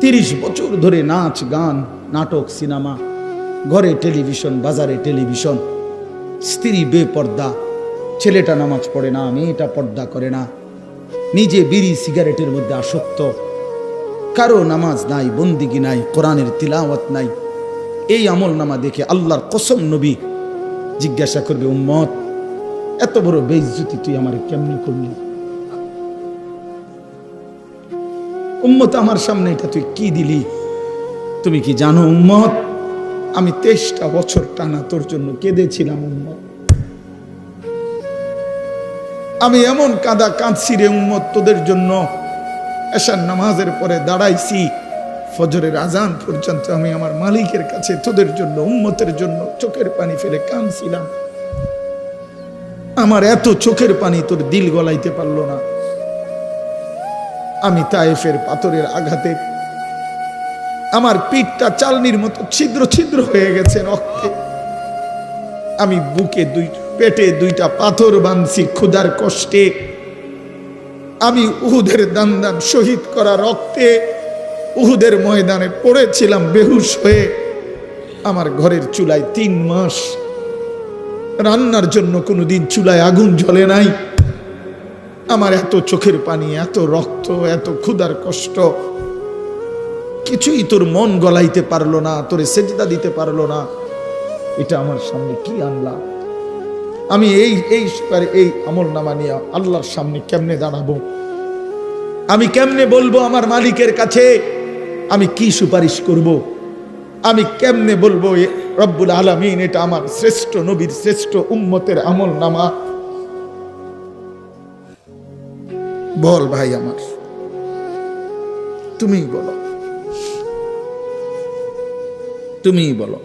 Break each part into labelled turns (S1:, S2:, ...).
S1: তিরিশ বছর ধরে নাচ, গান, নাটক, সিনেমা, ঘরে টেলিভিশন, বাজারে টেলিভিশন, স্ত্রী বেপর্দা, ছেলেটা নামাজ পড়ে না, মেয়েটা পর্দা করে না, নিজে বিড়ি সিগারেটের মধ্যে আসক্ত, কারও নামাজ নাই, বন্দিগি নাই, কোরআনের তিলাওয়াত নাই, এই আমল নামা দেখে আল্লাহর কসম নবী জিজ্ঞাসা করবে, উম্মত, এত বড় বেইজ্জতি তুই আমার কেমনি করলি? উম্মত আমার সামনে এটা তুই কি দিলি? তুমি কি জানো উম্মত? আমি তেইশটা বছর টানা তোর জন্য কেঁদেছিলাম উম্মত। আমি এমন কাদা কাঁদছি রে উম্মত তোদের জন্য। এসার নামাজের পরে দাঁড়াইছি। ফজরের আজান পর্যন্ত আমি আমার মালিকের কাছে তোদের জন্য, উম্মতের জন্য চোখের পানি ফেলে কাঁদছিলাম। আমার এত চোখের পানি তোর দিল গলাইতে পারল না। আমি তায়েফের পাথরের আঘাতে। আমার পিঠটা চালনির মতো ছিদ্র ছিদ্র হয়ে গেছে রক্তে। আমি বুকে দুই, পেটে দুইটা পাথর বাঁধছি ক্ষুধার কষ্টে। আমি উহুদের দান দান শহীদ করা রক্তে। উহুদের ময়দানে পড়েছিলাম বেহুশ হয়ে। আমার ঘরের চুলায় তিন মাস। রান্নার জন্য কোনোদিন চুলায় আগুন জ্বলে নাই। আমার এত চোখের পানি, এত রক্ত, এত ক্ষুধার কষ্ট। কিছুই তোর মন গলাইতে পারল না, তোরে সেজদা দিতে পারল না। এটা আমার সামনে কি আনলা? আমি এই এই এই আমল নামা নিয়ে আল্লাহর সামনে কেমনে দাঁড়াবো? আমি কেমনে বলব আমার মালিকের কাছে? আমি কি সুপারিশ করব। আমি কেমনে বলব রব্বুল আলমিন, এটা আমার শ্রেষ্ঠ নবীর শ্রেষ্ঠ উম্মতের আমল নামা বল ভাই আমার। তুমিই বলো। তুমিই বলো।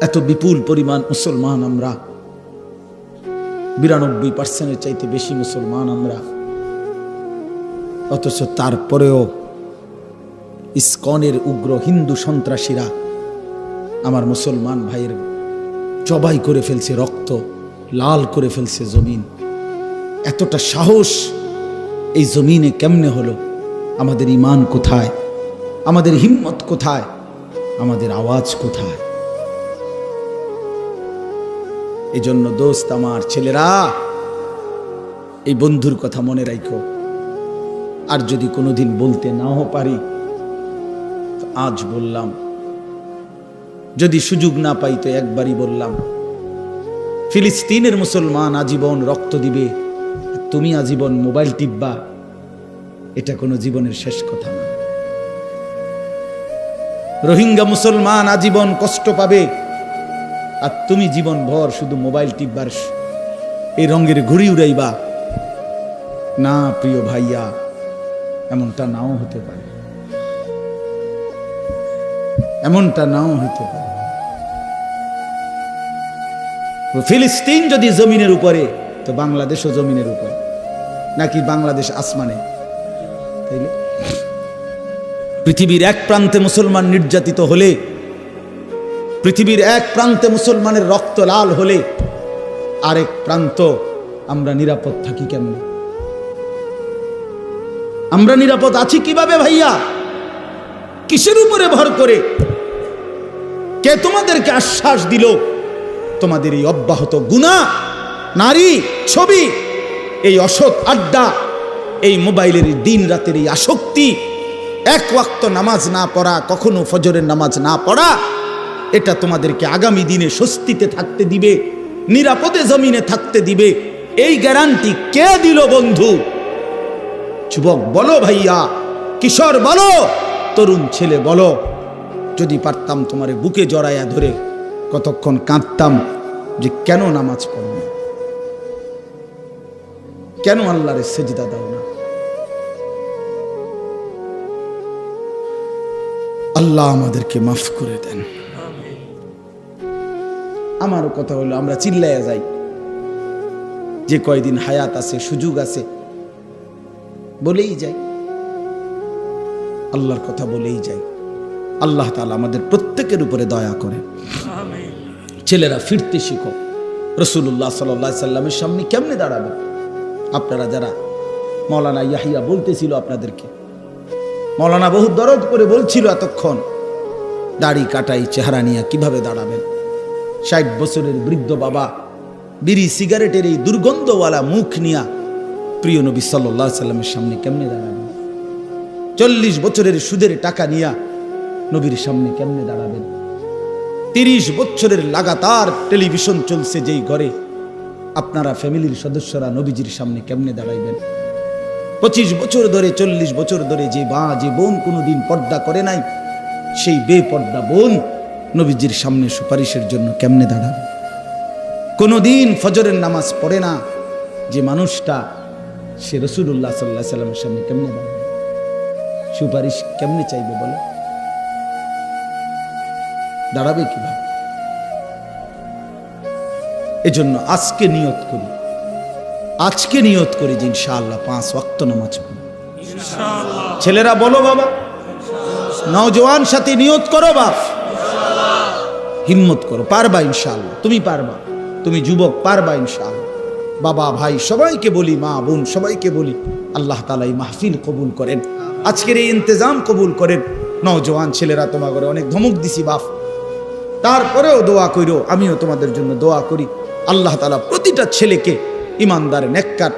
S1: এত বিপুল পরিমাণ মুসলমান আমরা, বিরানব্বই পার্সেন্টের চাইতে বেশি মুসলমান আমরা, অথচ তারপরেও ইস্কনের উগ্র হিন্দু সন্ত্রাসীরা আমার মুসলমান ভাইয়ের জবাই করে ফেলছে রক্ত, লাল করে ফেলছে জমিন। এতটা সাহস এই জমিনে কেমনে হলো? আমাদের ইমান কোথায়? আমাদের হিম্মত কোথায়? আমাদের আওয়াজ কোথায়? এজন্য দোস্ত আমার ছেলেরা, এই বন্ধুর কথা মনে রাখো আর যদি কোনোদিন বলতে নাও পারি আজ বললাম যদি সুযোগ না পাই তো একবারই বললাম, ফিলিস্তিনের মুসলমান আজীবন রক্ত দিবে, তুমি আজীবন মোবাইল টিপবা, এটা কোনো জীবনের শেষ কথা না। রোহিঙ্গা মুসলমান আজীবন কষ্ট পাবে, আর তুমি জীবন ভর শুধু মোবাইল টিপবার, এই রঙের ঘুড়ি উড়াইবা। না, প্রিয় ভাইয়া, এমনটা নাও হতে পারে। এমনটা নাও হতে পারে। ফিলিস্তিন যদি জমিনের উপরে, তো বাংলাদেশও জমিনের উপরে। নাকি বাংলাদেশ আসমানে? পৃথিবীর এক প্রান্তে মুসলমান নির্যাতিত হলে, পৃথিবীর এক প্রান্তে মুসলমানের রক্ত লাল হলে, আরেক প্রান্ত আমরা নিরাপদ থাকি কেমন? আমরা নিরাপদ আছি কীভাবে ভাইয়া? কিসের উপরে ভর করে? কে তোমাদেরকে আশ্বাস দিল? তোমাদের এই অব্যাহত গুণা নারী, ছবি, এই অসৎ আড্ডা, এই মোবাইলের দিন রাতের এই আসক্তি, এক ওয়াক্ত নামাজ না পড়া, কখনো ফজরের নামাজ না পড়া, এটা তোমাদেরকে আগামী দিনে স্বস্তিতে থাকতে দিবে, নিরাপদে জমিনে থাকতে দিবে। এই গ্যারান্টি কে দিল বন্ধু? যুবক বলো ভাইয়া, কিশোর বলো, তরুণ ছেলে বলো। যদি পারতাম তোমারে বুকে জড়াইয়া ধরে কতক্ষণ কাঁদতাম যে কেন নামাজ পড়ো না কেন আল্লাহরে সেজদা দাও না? আল্লাহ আমাদেরকে মাফ করে দেন। আমারও কথা হলো, আমরা চিল্লাইয়া যাই। যে কয়দিন হায়াত আছে, সুযোগ আছে, বলেই যাই। আল্লাহর কথা বলেই যাই। আল্লাহ তাআলা আমাদের প্রত্যেকের উপরে দয়া করে। ছেলেরা ফিরতে শিখো। রসুল্লাহ সাল্লাহ সাল্লামের সামনে কেমনে দাঁড়াবে? আপনারা যারা মৌলানা ইয়াহিয়া বলতেছিল আপনাদেরকে মৌলানা বহু দরদ করে বলছিল এতক্ষণ দাড়ি কাটাই চেহারা নিয়ে কীভাবে দাঁড়াবেন? ষাট বছরের বৃদ্ধ বাবা বিড়ি সিগারেটের এই দুর্গন্ধওয়ালা মুখ নিয়া প্রিয় নবী সাল্লাহ সাল্লামের সামনে কেমনে দাঁড়াবেন? চল্লিশ বছরের সুদের টাকা নিয়া নবীর সামনে কেমনে দাঁড়াবেন? তিরিশ বছরের লাগাতার টেলিভিশন চলছে যেই ঘরে। আপনারা ফ্যামিলির সদস্যরা নবীজির সামনে কেমনে দাঁড়াইবেন? পঁচিশ বছর ধরে, চল্লিশ বছর ধরে যে মা, যে বোন কোনোদিন পর্দা করে নাই, সেই বেপর্দা বোন নবীজির সামনে সুপারিশের জন্য কেমনে দাঁড়াবে? কোনোদিন ফজরের নামাজ পড়ে না যে মানুষটা, সে রসুল্লাহ সাল্লাহ সাল্লামের সামনে কেমনে দাঁড়াবে? সুপারিশ কেমনে চাইবে বলে দাঁড়াবে কীভাবে? এজন্য আজকে নিয়ত করি। আজকে নিয়ত করি যে ইনশাআল্লাহ পাঁচ ওয়াক্ত নামাজ ছেলেরা বলো বাবা নওজওয়ান সাথে নিয়ত করো বাপ। হিম্মত করো পারবা ইনশাআল্লাহ। তুমি পারবা তুমি যুবক পারবা ইনশাআল্লাহ। বাবা ভাই সবাইকে বলি মা বোন সবাইকে বলি আল্লাহ তালা এই মাহফিল কবুল করেন। আজকের এই ইন্তজাম কবুল করেন। নওজওয়ান ছেলেরা তোমাকে অনেক ধমক দিছি বাপ। তারপরেও দোয়া করো আমিও তোমাদের জন্য দোয়া করি। আল্লাহ তালা প্রতিটা ছেলেকে ইমানদার নেককার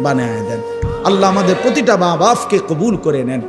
S1: বানায় দেন। আল্লাহ আমাদের প্রতিটা মা বাপকে কবুল করে নেন।